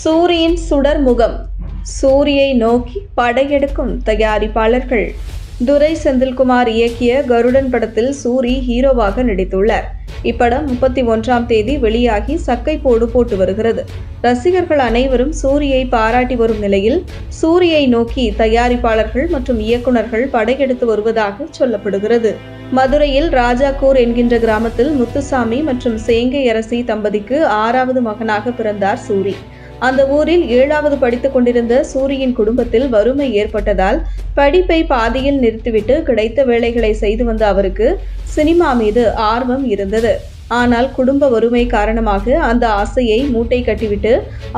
சூரியின் சுடர் முகம் சூரியை நோக்கி படையெடுக்கும் தயாரிப்பாளர்கள். துரை செந்தில்குமார் இயக்கிய கருடன் படத்தில் சூரி ஹீரோவாக நடித்துள்ளார். இப்படம் முப்பத்தி ஒன்றாம் தேதி வெளியாகி சக்கை போடு போட்டு வருகிறது. ரசிகர்கள் அனைவரும் சூரியை பாராட்டி வரும் நிலையில் சூரியை நோக்கி தயாரிப்பாளர்கள் மற்றும் இயக்குனர்கள் படையெடுத்து வருவதாக சொல்லப்படுகிறது. மதுரையில் ராஜாக்கூர் என்கின்ற கிராமத்தில் முத்துசாமி மற்றும் சேங்கை அரசி தம்பதிக்கு ஆறாவது மகனாக பிறந்தார் சூரி. அந்த ஊரில் ஏழாவது படித்துக் கொண்டிருந்த சூரியின் குடும்பத்தில் வறுமை ஏற்பட்டதால் படிப்பை பாதியில் நிறுத்திவிட்டு கிடைத்த வேலைகளை செய்து வந்த அவருக்கு சினிமா மீது ஆர்வம் இருந்தது. ஆனால் குடும்ப வறுமை காரணமாக அந்த ஆசையை மூட்டை கட்டிவிட்டு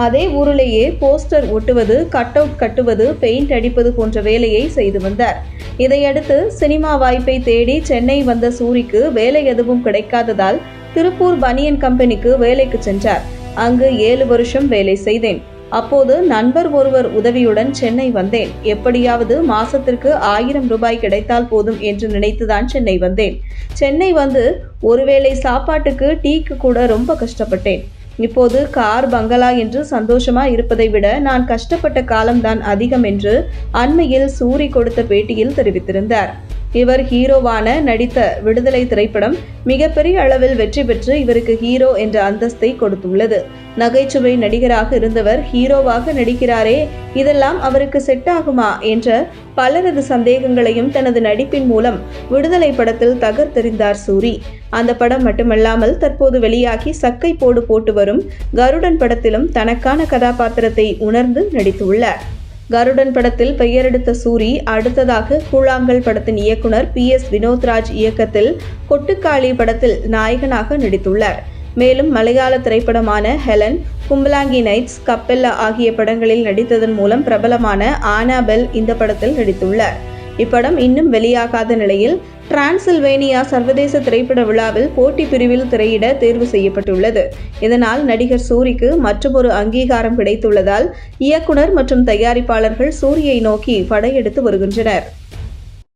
அதே ஊரிலேயே போஸ்டர் ஒட்டுவது கட் அவுட் கட்டுவது பெயிண்ட் அடிப்பது போன்ற வேலையை செய்து வந்தார். இதையடுத்து சினிமா வாய்ப்பை தேடி சென்னை வந்த சூரிக்கு வேலை எதுவும் கிடைக்காததால் திருப்பூர் பனியன் கம்பெனிக்கு வேலைக்கு சென்றார். அங்கு ஏழு வருஷம் வேலை செய்தேன். அப்போது நண்பர் ஒருவர் உதவியுடன் சென்னை வந்தேன். எப்படியாவது மாசத்திற்கு ஆயிரம் ரூபாய் கிடைத்தால் போதும் என்று நினைத்துதான் சென்னை வந்தேன். சென்னை வந்து ஒருவேளை சாப்பாட்டுக்கு டீக்கு கூட ரொம்ப கஷ்டப்பட்டேன். இப்போது கார் பங்களா என்று சந்தோஷமா இருப்பதை விட நான் கஷ்டப்பட்ட காலம்தான் அதிகம் என்று அண்மையில் சூரி கொடுத்த பேட்டியில் தெரிவித்திருந்தார். இவர் ஹீரோவான நடித்த விடுதலை திரைப்படம் மிகப்பெரிய அளவில் வெற்றி பெற்று இவருக்கு ஹீரோ என்ற அந்தஸ்தை கொடுத்துள்ளது. நகைச்சுவை நடிகராக இருந்தவர் ஹீரோவாக நடிக்கிறாரே இதெல்லாம் அவருக்கு செட் ஆகுமா என்ற பலரது சந்தேகங்களையும் தனது நடிப்பின் மூலம் விடுதலை படத்தில் தகர்த்தெறிந்தார் சூரி. அந்த படம் மட்டுமல்லாமல் தற்போது வெளியாகி சக்கை போடு போட்டு வரும் கருடன் படத்திலும் தனக்கான கதாபாத்திரத்தை உணர்ந்து நடித்துள்ளார். கருடன் படத்தில் பெயரெடுத்த சூரி அடுத்ததாக கூழாங்கல் படத்தின் இயக்குனர் பி எஸ் வினோத்ராஜ் இயக்கத்தில் கொட்டுக்காளி படத்தில் நாயகனாக நடித்துள்ளார். மேலும் மலையாள திரைப்படமான ஹெலன் கும்பலாங்கி நைட்ஸ் கப்பெல்லா ஆகிய படங்களில் நடித்ததன் மூலம் பிரபலமான ஆனாபெல் இந்த படத்தில் நடித்துள்ளார். இப்படம் இன்னும் வெளியாகாத நிலையில் டிரான்சில்வேனியா சர்வதேச திரைப்பட விழாவில் போட்டி பிரிவில் திரையிட தேர்வு செய்யப்பட்டுள்ளது. இதனால் நடிகர் சூரிக்கு மற்றொரு அங்கீகாரம் கிடைத்துள்ளதால் இயக்குனர் மற்றும் தயாரிப்பாளர்கள் சூரியை நோக்கி படையெடுத்து வருகின்றனர்.